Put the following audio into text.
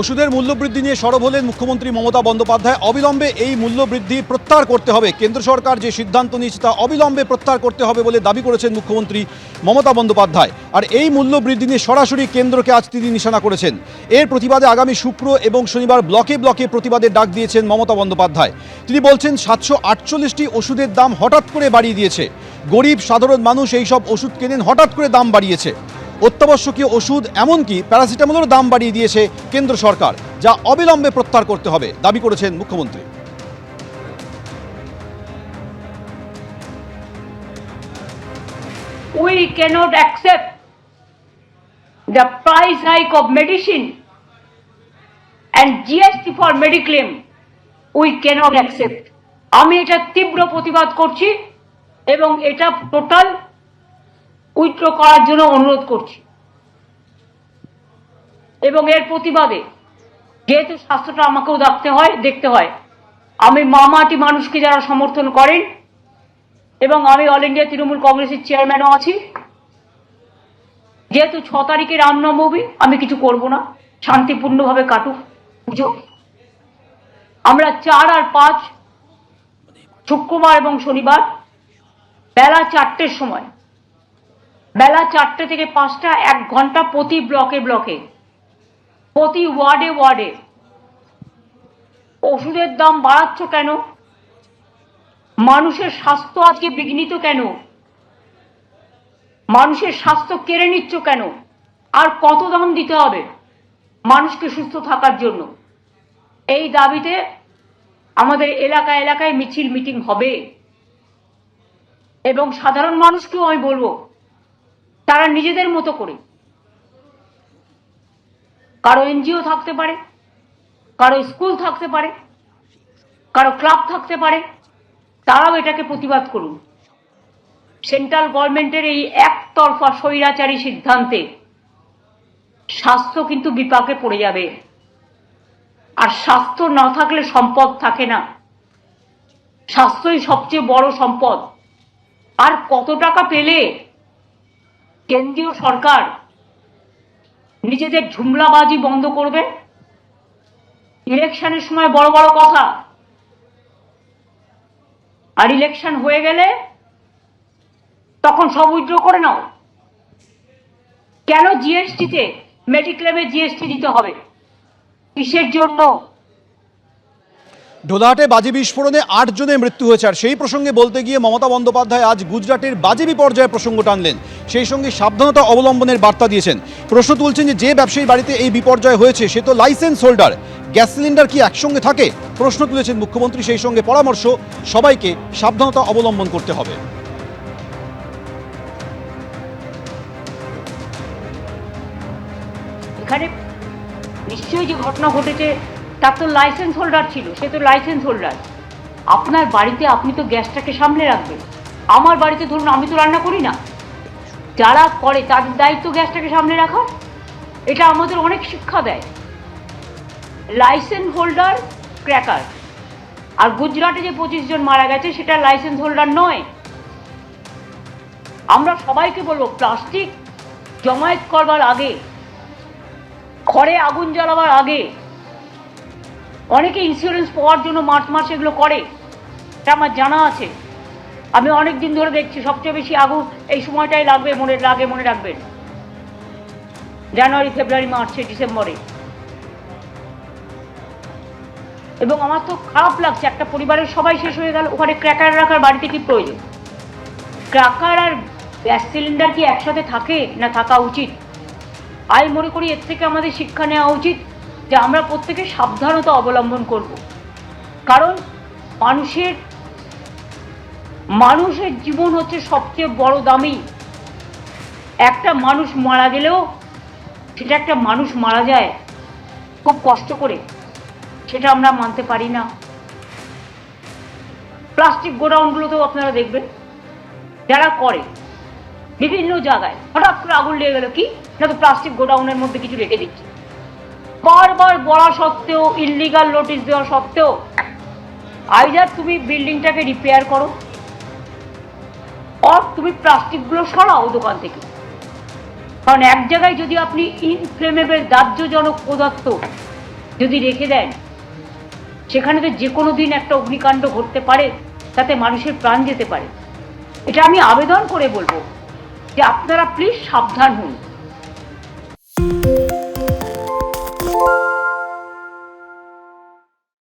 ওষুধের মূল্যবৃদ্ধি নিয়ে সরব হলেন মুখ্যমন্ত্রী মমতা বন্দ্যোপাধ্যায়। অবিলম্বে এই মূল্যবৃদ্ধি প্রত্যাহার করতে হবে। কেন্দ্র সরকার যে সিদ্ধান্ত নিয়েছে তা অবিলম্বে প্রত্যাহার করতে হবে বলে দাবি করেছেন মুখ্যমন্ত্রী মমতা বন্দ্যোপাধ্যায়। আর এই মূল্যবৃদ্ধি নিয়ে সরাসরি কেন্দ্রকে আজ তিনি নিশানা করেছেন। এর প্রতিবাদে আগামী শুক্র এবং শনিবার ব্লকে ব্লকে প্রতিবাদের ডাক দিয়েছেন মমতা বন্দ্যোপাধ্যায়। তিনি বলছেন, সাতশো আটচল্লিশটি ওষুধের দাম হঠাৎ করে বাড়িয়ে দিয়েছে। গরিব, সাধারণ মানুষ এই সব ওষুধ কেনেন হঠাৎ করে দাম বাড়িয়েছে। অত্যাবশ্যকীয় ওষুধ, এমনকি প্যারাসিটামলেরও দাম বাড়িয়ে দিয়েছে কেন্দ্র সরকার, যা অবিলম্বে প্রত্যাহার করতে হবে, দাবি করেছেন মুখ্যমন্ত্রী we cannot accept the price hike of medicine and GST for mediclaim. We cannot accept. আমি এটা তীব্র প্রতিবাদ করছি এবং এটা টোটাল উইথড্র করার জন্য অনুরোধ করছি। এবং এর প্রতিবাদে যেহেতু স্বাস্থ্যটা আমাকেও দেখতে হয় দেখতে হয়। আমি মামাটি মানুষকে যারা সমর্থন করেন এবং আমি অল ইন্ডিয়া তৃণমূল কংগ্রেসের চেয়ারম্যানও আছি, যেহেতু ছ তারিখে রামনবমী আমি কিছু করব না। শান্তিপূর্ণভাবে কাটুক পুজো। আমরা চার আর পাঁচ, শুক্রবার এবং শনিবার বেলা চারটের সময় বেলা চারটে থেকে পাঁচটা, এক ঘণ্টা প্রতি ব্লকে ব্লকে। প্রতি ওয়ার্ডে ওয়ার্ডে। ওষুধের দাম বাড়াচ্ছ কেন? মানুষের স্বাস্থ্য আজকে বিঘ্নিত কেন? মানুষের স্বাস্থ্য কেড়ে নিচ্ছ কেন? আর কত দাম দিতে হবে মানুষকে সুস্থ থাকার জন্য? এই দাবিতে আমাদের এলাকা এলাকায় মিছিল মিটিং হবে। এবং সাধারণ মানুষকেও আমি বলব তারা নিজেদের মতো করে। কারও এনজিও থাকতে পারে, কারও স্কুল থাকতে পারে, কারও ক্লাব থাকতে পারে, তারাও এটাকে প্রতিবাদ করুন। সেন্ট্রাল গভর্নমেন্টের এই একতরফা স্বৈরাচারী সিদ্ধান্তে স্বাস্থ্য কিন্তু বিপাকে পড়ে যাবে। আর স্বাস্থ্য না থাকলে সম্পদ থাকে না। স্বাস্থ্যই সবচেয়ে বড় সম্পদ। আর কত টাকা পেলে কেন্দ্রীয় সরকার নিজেদের ঝুমলাবাজি বন্ধ করবে? ইলেকশনের সময় বড় বড় কথা। আর ইলেকশন হয়ে গেলে তখন সব উইথড্র করে নাও। কেন জিএসটিতে, মেডিক্লেমে জিএসটি দিতে হবে? কিসের জন্য? ঢোলাহাটে বাজি বিস্ফোরণে আট জনের মৃত্যু হয়েছে। আর সেই প্রসঙ্গে বলতে গিয়ে মমতা বন্দ্যোপাধ্যায় আজ গুজরাটের বাজি বিপর্যয়ের প্রসঙ্গ টানলেন। সেই সঙ্গে সাবধানতা অবলম্বনের বার্তা দিয়েছেন। প্রশ্ন তুলছেন যে যে ব্যবসায়ী বাড়িতে এই বিপর্যয় হয়েছে, সে তো লাইসেন্স হোল্ডার। গ্যাস সিলিন্ডার কি একসঙ্গে থাকে? প্রশ্ন তুলেছেন মুখ্যমন্ত্রী, সেই সঙ্গে পরামর্শ। সবাইকে সাবধানতা অবলম্বন করতে হবে। এখানে নিশ্চয়ই যে ঘটনা ঘটেছে, তার তো লাইসেন্স হোল্ডার ছিল, সে তো লাইসেন্স হোল্ডার। আপনার বাড়িতে আপনি তো গ্যাসটাকে সামলে রাখবেন। আমার বাড়িতে ধরুন, আমি তো রান্না করি না। যারা করে, তাদের দায়িত্ব গ্যাসটাকে সামলে রাখা। এটা আমাদের অনেক শিক্ষা দেয়। লাইসেন্স হোল্ডার ক্র্যাকার আর গুজরাটে যে পঁচিশ জন মারা গেছে, সেটা লাইসেন্স হোল্ডার নয়। আমরা সবাইকে বলব প্লাস্টিক জমায়েত করবার আগে, ঘরে আগুন জ্বালাবার আগে, অনেকে ইন্স্যুরেন্স পাওয়ার জন্য মার্চ মাস এগুলো করে। এটা আমার জানা আছে। আমি অনেক দিন ধরে দেখছি, সবচেয়ে বেশি আগুন এই সময়টাই লাগবে, মনে লাগে, মনে রাখবেন। জানুয়ারি, ফেব্রুয়ারি, মার্চে ডিসেম্বরে। এবং আমার তো খারাপ লাগছে, একটা পরিবারের সবাই শেষ হয়ে গেল, ওখানে ক্র্যাকার রাখার বাড়িতে কি প্রয়োজন? ক্র্যাকার আর গ্যাস সিলিন্ডার কি একসাথে থাকে, না থাকা উচিত? আমি মনে করি এর থেকে আমাদের শিক্ষা নেওয়া উচিত যে আমরা প্রত্যেকে সাবধানতা অবলম্বন করব। কারণ মানুষের মানুষের জীবন হচ্ছে সবচেয়ে বড় দামি। একটা মানুষ মারা গেলেও সেটা একটা মানুষ মারা যায় খুব কষ্ট করে, সেটা আমরা মানতে পারি না। প্লাস্টিক গোডাউনগুলোতেও আপনারা দেখবেন, যারা করে, বিভিন্ন জায়গায় হঠাৎ করে আগুন লেগে গেল, কি? না তো প্লাস্টিক গোডাউনের মধ্যে কিছু রেখে দিচ্ছে। বারবার বলা সত্ত্বেও ইলিগাল নোটিশ দেওয়া সত্ত্বেও আইদার তুমি বিল্ডিংটাকে রিপেয়ার করো তুমি প্লাস্টিকগুলো সরাও দোকান থেকে। কারণ এক জায়গায় যদি আপনি ইনফ্লেমেবল দাহ্যজনক পদার্থ যদি রেখে দেন, সেখানে তো যে কোনো দিন একটা অগ্নিকাণ্ড ঘটতে পারে, তাতে মানুষের প্রাণ যেতে পারে। এটা আমি আবেদন করে বলব যে আপনারা প্লিজ সাবধান হন।